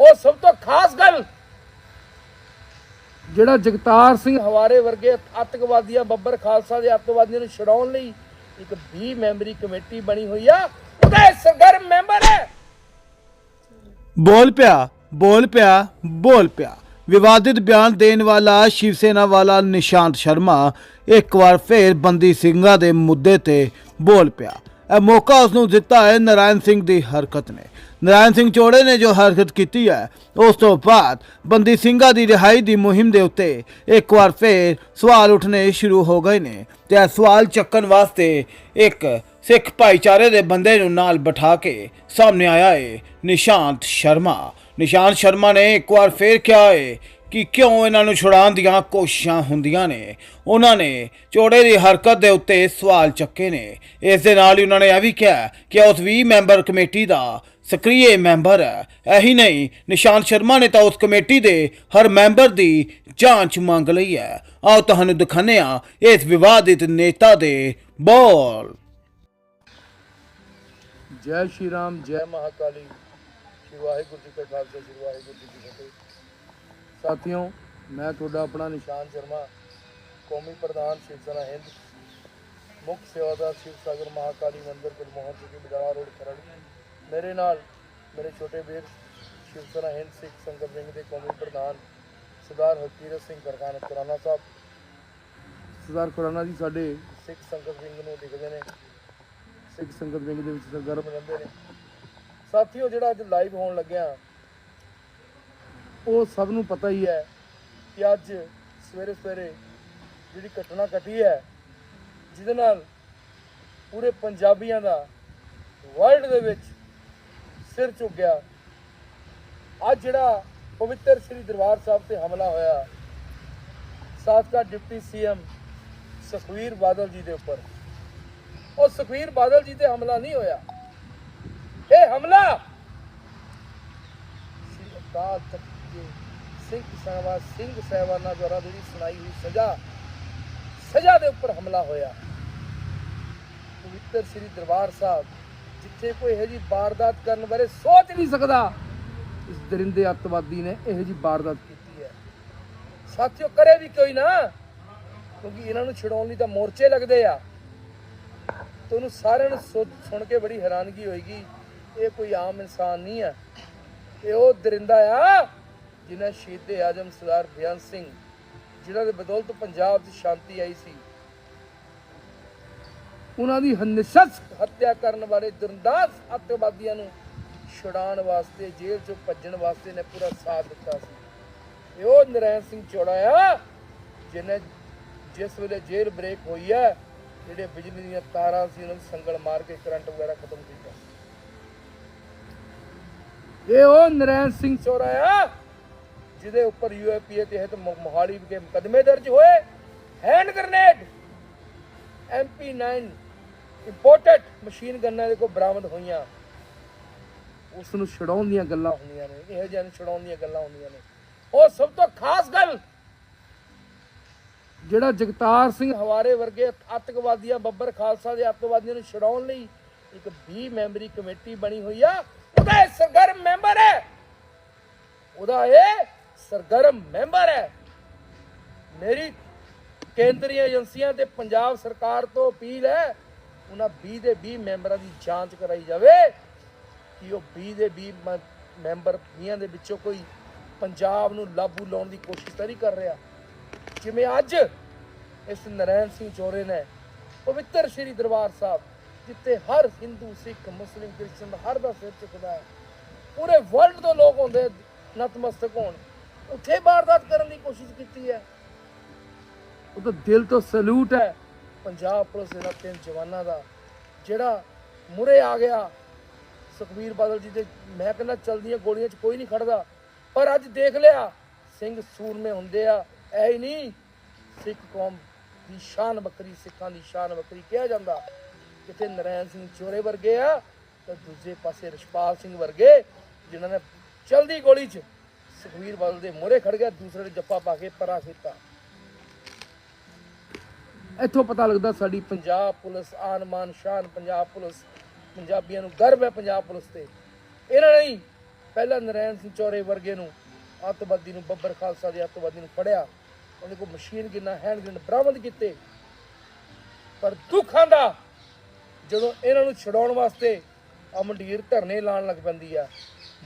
ਉਹ ਸਭ ਤੋਂ ਖਾਸ ਗੱਲ ਜਿਹੜਾ ਜਗਤਾਰ ਸਿੰਘ ਹਵਾਰੇ ਵਰਗੇ ਅੱਤਵਾਦੀਆਂ ਬੱਬਰ ਖਾਲਸਾ ਦੇ ਅੱਤਵਾਦੀਆਂ ਨੂੰ ਛਡਾਉਣ ਲਈ ਇੱਕ 20 ਮੈਂਬਰੀ ਕਮੇਟੀ ਬਣੀ ਹੋਈ ਆ, ਉਹਦਾ ਸਰਗਰਮ ਮੈਂਬਰ ਹੈ। ਬੋਲ ਪਿਆ ਬੋਲ ਪਿਆ ਬੋਲ ਪਿਆ। ਵਿਵਾਦਿਤ ਬਿਆਨ ਦੇਣ ਵਾਲਾ ਸ਼ਿਵ ਸੈਨਾ ਵਾਲਾ ਨਿਸ਼ਾਂਤ ਸ਼ਰਮਾ ਇੱਕ ਵਾਰ ਫੇਰ ਬੰਦੀ ਸਿੰਘਾਂ ਦੇ ਮੁੱਦੇ ਤੇ ਬੋਲ ਪਿਆ। ਮੌਕਾ ਉਸ ਨੂੰ ਦਿੱਤਾ ਹੈ ਨਰਾਇਣ ਸਿੰਘ ਦੀ ਹਰਕਤ ਨੇ। ਨਰਾਇਣ ਸਿੰਘ ਚੋੜੇ ਨੇ ਜੋ ਹਰਕਤ ਕੀਤੀ ਹੈ, ਉਸ ਤੋਂ ਬਾਅਦ ਬੰਦੀ ਸਿੰਘਾਂ ਦੀ ਰਿਹਾਈ ਦੀ ਮੁਹਿੰਮ ਦੇ ਉੱਤੇ ਇੱਕ ਵਾਰ ਫੇਰ ਸਵਾਲ ਉੱਠਣੇ ਸ਼ੁਰੂ ਹੋ ਗਏ ਨੇ ਤੇ ਇਹ ਸਵਾਲ ਚੱਕਣ ਵਾਸਤੇ ਇੱਕ ਸਿੱਖ ਭਾਈਚਾਰੇ ਦੇ ਬੰਦੇ ਨੂੰ ਨਾਲ ਬਿਠਾ ਕੇ ਸਾਹਮਣੇ ਆਇਆ ਏ ਨਿਸ਼ਾਂਤ ਸ਼ਰਮਾ। ਨਿਸ਼ਾਂਤ ਸ਼ਰਮਾ ਨੇ ਇੱਕ ਵਾਰ ਫੇਰ ਕਿਹਾ ਏ ਕਿ ਕਿਉਂ ਇਹਨਾਂ ਨੂੰ ਛੁਡਾਉਣ ਦੀਆਂ ਕੋਸ਼ਿਸ਼ਾਂ ਹੁੰਦੀਆਂ ਨੇ? ਉਹਨਾਂ ਨੇ ਚੋੜੇ ਦੀ ਹਰਕਤ ਦੇ ਉੱਤੇ ਸਵਾਲ ਚੱਕੇ ਨੇ। ਇਸ ਦੇ ਨਾਲ ਹੀ ਉਹਨਾਂ ਨੇ ਇਹ ਵੀ ਕਿਹਾ ਕਿ ਉਸ 20 ਮੈਂਬਰ ਕਮੇਟੀ ਦਾ ਸਕਰੀਏ ਮੈਂਬਰ ਹੈ। ਇਹੀ ਨਹੀਂ, ਨਿਸ਼ਾਂਤ ਸ਼ਰਮਾ ਨੇ ਤਾਂ ਉਸ ਕਮੇਟੀ ਦੇ ਹਰ ਮੈਂਬਰ ਦੀ ਜਾਂਚ ਮੰਗ ਲਈ ਹੈ। ਆਓ ਤੁਹਾਨੂੰ ਦਿਖਾਉਂਦੇ ਹਾਂ ਇਸ ਵਿਵਾਦਿਤ ਨੇਤਾ ਦੇ ਬੋਲ। ਜੈ ਸ਼੍ਰੀ ਰਾਮ, ਜੈ ਮਹਾਕਾਲੀ। ਸ਼੍ਰੀ ਵਾਹਿਗੁਰੂ ਜੀ ਕਾ ਖਾਲਸਾ, ਸ਼੍ਰੀ ਵਾਹਿਗੁਰੂ ਜੀ ਕੀ ਫਤਿਹ। ਸਾਥੀਓ, ਮੈਂ ਤੁਹਾਡਾ ਆਪਣਾ ਨਿਸ਼ਾਨ ਸ਼ਰਮਾ, ਕੌਮੀ ਪ੍ਰਧਾਨ ਸ਼ਿਵ ਸੈਨਾ ਹਿੰਦ, ਮੁੱਖ ਸੇਵਾਦਾਰ ਸ਼ਿਵ ਸਾਗਰ ਮਹਾਕਾਲੀ ਮੰਦਿਰ, ਗੁਰਮੋਹਨ ਜੀ, ਬਜਾਰਾ ਰੋਡ, ਖਰੜ। ਮੇਰੇ ਨਾਲ ਮੇਰੇ ਛੋਟੇ ਵੀਰ ਸ਼ਿਵ ਸੈਨਾ ਹਿੰਦ ਸਿੱਖ ਸੰਗਤ ਵਿੰਗ ਦੇ ਕੌਮੀ ਪ੍ਰਧਾਨ ਸਰਦਾਰ ਹਰਕੀਰਤ ਸਿੰਘ ਗਰਖਾਨ ਖੁਰਾਨਾ ਸਾਹਿਬ। ਸਰਦਾਰ ਖੁਰਾਨਾ ਜੀ, ਸਾਡੇ ਸਿੱਖ ਸੰਗਤ ਵਿੰਗ ਨੂੰ ਲਿਖਦੇ ਨੇ। ਸਿੱਖ ਸੰਗਤ ਵਿੰਗ ਦੇ ਵਿੱਚ ਸਰਗਰਮ ਰਹਿੰਦੇ ਨੇ ਸਾਥੀਓ, ਜਿਹੜਾ ਅੱਜ ਲਾਈਵ ਹੋਣ ਲੱਗਿਆ ਉਹ ਸਭ ਨੂੰ ਪਤਾ ਹੀ ਹੈ ਕਿ ਅੱਜ ਸਵੇਰੇ ਸਵੇਰੇ ਜਿਹੜੀ ਘਟਨਾ ਘਟੀ ਹੈ, ਜਿਹਦੇ ਨਾਲ ਪੂਰੇ ਪੰਜਾਬੀਆਂ ਦਾ ਵਰਲਡ ਦੇ ਵਿੱਚ ਸਿਰ ਝੁਕ ਗਿਆ। ਅੱਜ ਜਿਹੜਾ ਪਵਿੱਤਰ ਸ੍ਰੀ ਦਰਬਾਰ ਸਾਹਿਬ ਤੇ ਹਮਲਾ ਹੋਇਆ, ਸਾਬਕਾ ਡਿਪਟੀ ਸੀਐਮ ਸੁਖਵੀਰ ਬਾਦਲ ਜੀ ਦੇ ਉੱਪਰ। ਉਹ ਸੁਖਵੀਰ ਬਾਦਲ ਜੀ ਤੇ ਹਮਲਾ ਨਹੀਂ ਹੋਇਆ। ਇਹ ਹਮਲਾ ਸ਼੍ਰੀ ਅਕਾਲ ਤਖਤ ਦੇ ਸਿੰਘ ਸਾਹਿਬਾ ਸਿੰਘ ਸਾਹਿਬਾਨਾਂ ਦੁਆਰਾ ਜਿਹੜੀ ਸੁਣਾਈ ਹੋਈ ਸਜ਼ਾ ਸਜ਼ਾ ਦੇ ਉੱਪਰ ਹਮਲਾ ਹੋਇਆ। ਪਵਿੱਤਰ ਸ੍ਰੀ ਦਰਬਾਰ ਸਾਹਿਬ, ਜਿੱਥੇ ਕੋਈ ਇਹੋ ਜਿਹੀ ਵਾਰਦਾਤ ਕਰਨ ਬਾਰੇ ਸੋਚ ਨਹੀਂ ਸਕਦਾ, ਇਸ ਦਰਿੰਦੇ ਅੱਤਵਾਦੀ ਨੇ ਇਹੋ ਜਿਹੀ ਵਾਰਦਾਤ ਕੀਤੀ ਹੈ। ਸਾਥੀਓ, ਕਰੇ ਵੀ ਕੋਈ ਨਾ? ਕਿਉਂਕਿ ਇਹਨਾਂ ਨੂੰ ਛਡਾਉਣ ਲਈ ਤਾਂ ਮੋਰਚੇ ਲੱਗਦੇ ਆ। ਤੁਹਾਨੂੰ ਸਾਰਿਆਂ ਨੂੰ ਸੋਚ- ਸੁਣ ਕੇ ਬੜੀ ਹੈਰਾਨਗੀ ਹੋਏਗੀ, ਇਹ ਕੋਈ ਆਮ ਇਨਸਾਨ ਨਹੀਂ ਹੈ। ਇਹ ਉਹ ਦਰਿੰਦਾ ਆ ਜਿਨ੍ਹਾਂ ਸ਼ਹੀਦ ਆਜਮ ਸਰਦਾਰ ਬਿਆਨ ਸਿੰਘ, ਜਿਨ੍ਹਾਂ ਦੇ ਬਦੌਲਤ ਪੰਜਾਬ 'ਚ ਸ਼ਾਂਤੀ ਆਈ ਸੀ। ਉਹਨਾਂ ਦੀ ਨਿਸ਼ਸ ਹੱਤਿਆ ਕਰਨ ਵਾਲੇ ਦੁਰਦਾਸ ਅੱਤਵਾਦੀਆਂ ਨੂੰ ਛੁਡਾਉਣ ਵਾਸਤੇ, ਜੇਲ੍ਹ 'ਚੋਂ ਭੱਜਣ ਵਾਸਤੇ ਨੇ ਪੂਰਾ ਸਾਥ ਦਿੱਤਾ ਸੀ। ਇਹ ਉਹ ਨਰੈਣ ਸਿੰਘ ਚੋੜਾ ਆ, ਜਿਹਨੇ ਜਿਸ ਵੇਲੇ ਜੇਲ੍ਹ ਬ੍ਰੇਕ ਹੋਈ ਹੈ, ਜਿਹੜੇ ਬਿਜਲੀ ਦੀਆਂ ਤਾਰਾਂ ਸੀ, ਉਹਨਾਂ ਨੂੰ ਸੰਗਲ ਮਾਰ ਕੇ ਕਰੰਟ ਵਗੈਰਾ ਖਤਮ ਕੀਤਾ। ਇਹ ਉਹ ਨਰੈਣ ਸਿੰਘ ਚੋਰਾ ਆ ਜਿਹਦੇ ਉੱਪਰ ਯੂਏਪੀਏ ਤਹਿਤ ਮੋਹਾਲੀ ਵਿਖੇ ਮੁਕਦਮੇ ਦਰਜ ਹੋਏ, hand grenade MP9 imported machine ਗੰਨਾਂ ਦੇ ਕੋਲ ਬਰਾਮਦ ਹੋਈਆਂ। ਉਸ ਨੂੰ ਛਡਾਉਣ ਦੀਆਂ ਗੱਲਾਂ ਹੁੰਦੀਆਂ ਨੇ, ਇਹੋ ਜਿਹੀਆਂ ਨੂੰ ਛਡਾਉਣ ਦੀਆਂ ਗੱਲਾਂ ਹੁੰਦੀਆਂ ਨੇ। ਉਹ ਸਭ ਤੋਂ ਖਾਸ ਗੱਲ, ਜਿਹੜਾ ਜਗਤਾਰ ਸਿੰਘ ਹਵਾਰੇ ਵਰਗੇ ਅੱਤਵਾਦੀਆਂ ਬੱਬਰ ਖਾਲਸਾ ਦੇ ਅੱਤਵਾਦੀਆਂ ਨੂੰ ਛਡਾਉਣ ਲਈ ਇੱਕ 20 ਮੈਂਬਰੀ ਕਮੇਟੀ ਬਣੀ ਹੋਈ ਆ, ਉਹਦਾ ਸਰਗਰਮ ਮੈਂਬਰ ਹੈ। ਉਹਦਾ ਇਹ ਸਰਗਰਮ ਮੈਂਬਰ ਹੈ। ਮੇਰੀ ਕੇਂਦਰੀ ਏਜੰਸੀਆਂ ਤੇ ਪੰਜਾਬ ਸਰਕਾਰ ਤੋਂ ਅਪੀਲ ਹੈ, ਉਹਨਾਂ 20 ਦੇ 20 ਮੈਂਬਰਾਂ ਦੀ ਜਾਂਚ ਕਰਾਈ ਜਾਵੇ ਕਿ ਉਹ 20 ਦੇ 20 ਮ- ਮੈਂਬਰ ਵੀਆਂ ਦੇ ਵਿੱਚੋਂ ਕੋਈ ਪੰਜਾਬ ਨੂੰ ਲਾਭੂ ਲਾਉਣ ਦੀ ਕੋਸ਼ਿਸ਼ ਤਾਂ ਨਹੀਂ ਕਰ ਰਿਹਾ। ਜਿਵੇਂ ਅੱਜ ਇਸ ਨਰੈਣ ਸਿੰਘ ਚੋਰੇ ਨੇ ਪਵਿੱਤਰ ਸ਼੍ਰੀ ਦਰਬਾਰ ਸਾਹਿਬ, ਜਿੱਥੇ ਹਰ ਹਿੰਦੂ, ਸਿੱਖ, ਮੁਸਲਿਮ ਕ੍ਰਿਸਚਨ ਹਰ ਦਾ ਸਿਰ ਝੁਕਦਾ ਹੈ, ਪੂਰੇ ਵਰਲਡ ਤੋਂ ਲੋਕ ਹੁੰਦੇ ਨਤਮਸਤਕ ਹੋਣ। ਉੱਥੇ ਵਾਰਦਾਤ ਕਰਨ ਦੀ ਕੋਸ਼ਿਸ਼ ਕੀਤੀ ਹੈ। ਉਹ ਤਾਂ ਦਿਲ ਤੋਂ ਸਲੂਟ ਹੈ। ਪੰਜਾਬ ਪੁਲਿਸ ਦੇ ਤਿੰਨ ਜਵਾਨਾਂ ਦਾ ਜਿਹੜਾ ਮੁਰੇ ਆ ਗਿਆ। ਸੁਖਬੀਰ ਬਾਦਲ ਜੀ ਦੇ ਮੈਂ ਕਹਿੰਦਾ ਚਲਦੀਆਂ ਗੋਲੀਆਂ 'ਚ ਕੋਈ ਨਹੀਂ ਖੜਦਾ। ਪਰ ਅੱਜ ਦੇਖ ਲਿਆ ਸਿੰਘ ਸੂਰਮੇ ਹੁੰਦੇ ਆ ਐ ਹੀ ਨਹੀਂ ਸਿੱਖ ਕੌਮ ਦੀ ਸ਼ਾਨ ਬੱਕਰੀ ਸਿੱਖਾਂ ਦੀ ਸ਼ਾਨ ਬੱਕਰੀ ਕਿਹਾ ਜਾਂਦਾ। ਕਿਤੇ ਨਰੈਣ ਸਿੰਘ ਚੋਰੇ ਵਰਗੇ ਆ ਤੇ ਦੂਜੇ ਪਾਸੇ ਰਸ਼ਪਾਲ ਸਿੰਘ ਵਰਗੇ ਜਿਨ੍ਹਾਂ ਨੇ ਚਲਦੀ ਗੋਲੀ 'ਚ ਸੁਖਬੀਰ ਬਾਦਲ ਦੇ ਮੋਰੇ ਖੜ ਗਿਆ, ਦੂਸਰੇ ਦੇ ਜੱਫਾ ਪਾ ਕੇ ਪਰਾ ਕੀਤਾ ਇੱਥੋਂ ਪਤਾ ਲੱਗਦਾ ਸਾਡੀ ਪੰਜਾਬ ਪੁਲਿਸ ਆਨ ਸ਼ਾਨ ਪੰਜਾਬ ਪੁਲਿਸ, ਪੰਜਾਬੀਆਂ ਨੂੰ ਗਰਵ ਹੈ ਪੰਜਾਬ ਪੁਲਿਸ ਤੇ। ਇਹਨਾਂ ਨੇ ਪਹਿਲਾਂ ਨਰੈਣ ਸਿੰਘ ਚੌਰੇ ਵਰਗੇ ਨੂੰ ਅੱਤਵਾਦੀ ਨੂੰ ਬੱਬਰ ਖਾਲਸਾ ਦੇ ਅੱਤਵਾਦੀ ਨੂੰ ਫੜਿਆ। ਉਹਨੇ ਕੋ ਮਸ਼ੀਨ ਗਿਨਾ ਹੈਂਡ ਗ੍ਰੇਨੇਡ ਬਰਾਮਦ ਕੀਤੇ। ਪਰ ਦੁੱਖਾਂ ਦਾ ਜਦੋਂ ਇਹਨਾਂ ਨੂੰ ਛਡਾਉਣ ਵਾਸਤੇ ਆ ਧਰਨੇ ਲਾਉਣ ਲੱਗ ਪੈਂਦੀ ਆ।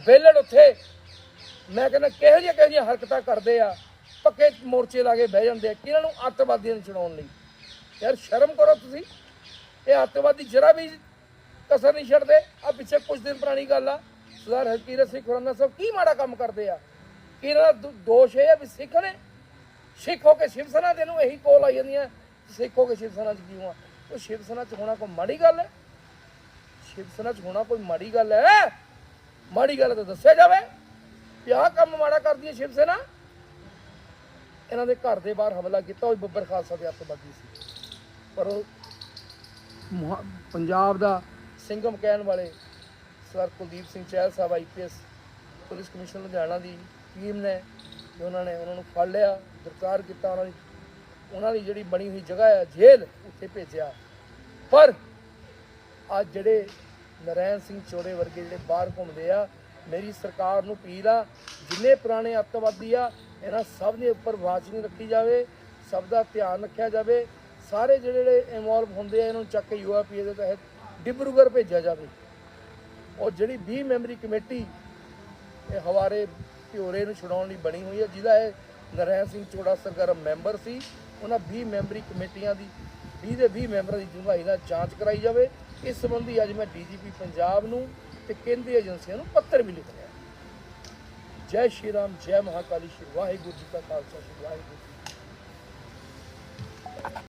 ਬੇਲੜ ਉੱਥੇ ਮੈਂ ਕਹਿੰਦਾ ਕਿਹੋ ਜਿਹੀਆਂ ਕਿਹੋ ਜਿਹੀਆਂ ਹਰਕਤਾਂ ਕਰਦੇ ਆ? ਪੱਕੇ ਮੋਰਚੇ ਲਾ ਕੇ ਬਹਿ ਜਾਂਦੇ ਆ। ਕਿਹਨਾਂ ਨੂੰ ਅੱਤਵਾਦੀਆਂ ਨੂੰ ਛਡਾਉਣ ਲਈ? ਯਾਰ ਸ਼ਰਮ ਕਰੋ ਤੁਸੀਂ। ਇਹ ਅੱਤਵਾਦੀ ਜਰਾ ਵੀ ਕਸਰ ਨਹੀਂ ਛੱਡਦੇ। ਆ ਪਿੱਛੇ ਕੁਝ ਦਿਨ ਪੁਰਾਣੀ ਗੱਲ ਆ। ਸਰਦਾਰ ਹਰਕੀਰਤ ਸਿੰਘ ਖੁਰਾਨਾ ਸਾਹਿਬ ਕੀ ਮਾੜਾ ਕੰਮ ਕਰਦੇ ਆ? ਕਿ ਇਹਨਾਂ ਦਾ ਦੋ- ਦੋਸ਼ ਇਹ ਆ ਵੀ ਸਿੱਖ ਨੇ? ਸਿੱਖ ਹੋ ਕੇ ਸ਼ਿਵ ਸੈਨਾ ਦੇ ਨੂੰ ਇਹੀ ਕੋਲ ਆ ਜਾਂਦੀਆਂ। ਸਿੱਖ ਹੋ ਕੇ ਸ਼ਿਵ ਸੈਨਾ ਚ ਕਿਉਂ ਆ? ਉਹ ਸ਼ਿਵ ਸੈਨਾ ਚ ਹੋਣਾ ਕੋਈ ਮਾੜੀ ਗੱਲ ਹੈ? ਸ਼ਿਵ ਸੈਨਾ ਚ ਹੋਣਾ ਕੋਈ ਮਾੜੀ ਗੱਲ ਹੈ? ਮਾੜੀ ਗੱਲ ਤਾਂ ਦੱਸਿਆ ਜਾਵੇ। ਵੀ ਆਹ ਕੰਮ ਮਾੜਾ ਕਰਦੀ ਹੈ ਸ਼ਿਵ ਸੈਨਾ। ਇਹਨਾਂ ਦੇ ਘਰ ਦੇ ਬਾਹਰ ਹਮਲਾ ਕੀਤਾ, ਉਹ ਬੱਬਰ ਖਾਲਸਾ ਦੇ ਅੱਤਵਾਦੀ ਸੀ। ਪਰ ਉਹ ਮੁਹਾ- ਪੰਜਾਬ ਦਾ ਸਿੰਘਮ ਕਹਿਣ ਵਾਲੇ ਸਰ ਕੁਲਦੀਪ ਸਿੰਘ ਚਹਿਲ ਸਾਹਿਬ ਆਈਪੀਐਸ ਪੁਲਿਸ ਕਮਿਸ਼ਨਰ ਲੁਧਿਆਣਾ ਦੀ ਟੀਮ ਨੇ ਤੇ ਉਹਨਾਂ ਨੇ ਉਹਨਾਂ ਨੂੰ ਫੜ ਲਿਆ, ਗ੍ਰਿਫਤਾਰ ਕੀਤਾ ਉਹਨਾਂ ਦੀ ਉਹਨਾਂ ਦੀ ਜਿਹੜੀ ਬਣੀ ਹੋਈ ਜਗ੍ਹਾ ਹੈ ਜੇਲ੍ਹ ਉੱਥੇ ਭੇਜਿਆ। ਪਰ ਅੱਜ ਜਿਹੜੇ ਨਰੈਣ ਸਿੰਘ ਚੋੜੇ ਵਰਗੇ ਜਿਹੜੇ ਬਾਹਰ ਘੁੰਮਦੇ ਆ ਮੇਰੀ ਸਰਕਾਰ ਨੂੰ ਅਪੀਲ ਆ, ਜਿੰਨੇ ਪੁਰਾਣੇ ਅੱਤਵਾਦੀ ਆ, ਇਹਨਾਂ ਸਭ ਦੇ ਉੱਪਰ ਵਾਚ ਨਹੀਂ ਰੱਖੀ ਜਾਵੇ, ਸਭ ਦਾ ਧਿਆਨ ਰੱਖਿਆ ਜਾਵੇ, ਸਾਰੇ ਜਿਹੜੇ ਇਨਵੋਲਵ ਹੁੰਦੇ ਆ, ਇਹਨਾਂ ਨੂੰ ਚੱਕ ਕੇ ਯੂਆਪੀਏ ਦੇ ਤਹਿਤ ਡਿਬਰੂਗੜ੍ਹ ਭੇਜਿਆ ਜਾਵੇ। ਔਰ ਜਿਹੜੀ 20 ਮੈਂਬਰੀ ਕਮੇਟੀ ਇਹ ਹਵਾਰੇ ਭਿਓਰੇ ਨੂੰ ਛੁਡਾਉਣ ਲਈ ਬਣੀ ਹੋਈ ਹੈ ਜਿਹਦਾ ਇਹ ਨਰੈਣ ਸਿੰਘ ਚੋੜਾ ਸਰਗਰਮ ਮੈਂਬਰ ਸੀ, ਉਹਨਾਂ 20 ਮੈਂਬਰੀ ਕਮੇਟੀਆਂ ਦੀ 20 ਦੇ 20 ਮੈਂਬਰਾਂ ਦੀ ਡੂੰਘਾਈ ਨਾਲ ਜਾਂਚ ਕਰਾਈ ਜਾਵੇ। ਇਸ ਸੰਬੰਧੀ ਅੱਜ ਮੈਂ ਡੀਜੀਪੀ ਪੰਜਾਬ ਨੂੰ ਤੇ ਕੇਂਦਰੀ ਏਜੰਸੀਆਂ ਨੂੰ ਪੱਤਰ ਵੀ ਲਿਖ ਰਿਹਾ ਜੈ ਸ਼੍ਰੀ ਰਾਮ, ਜੈ ਮਹਾਕਾਲੀ, ਸ਼੍ਰੀ ਵਾਹਿਗੁਰੂ ਜੀ ਕਾ ਖਾਲਸਾ, ਸ਼੍ਰੀ ਵਾਹਿਗੁਰੂ ਜੀ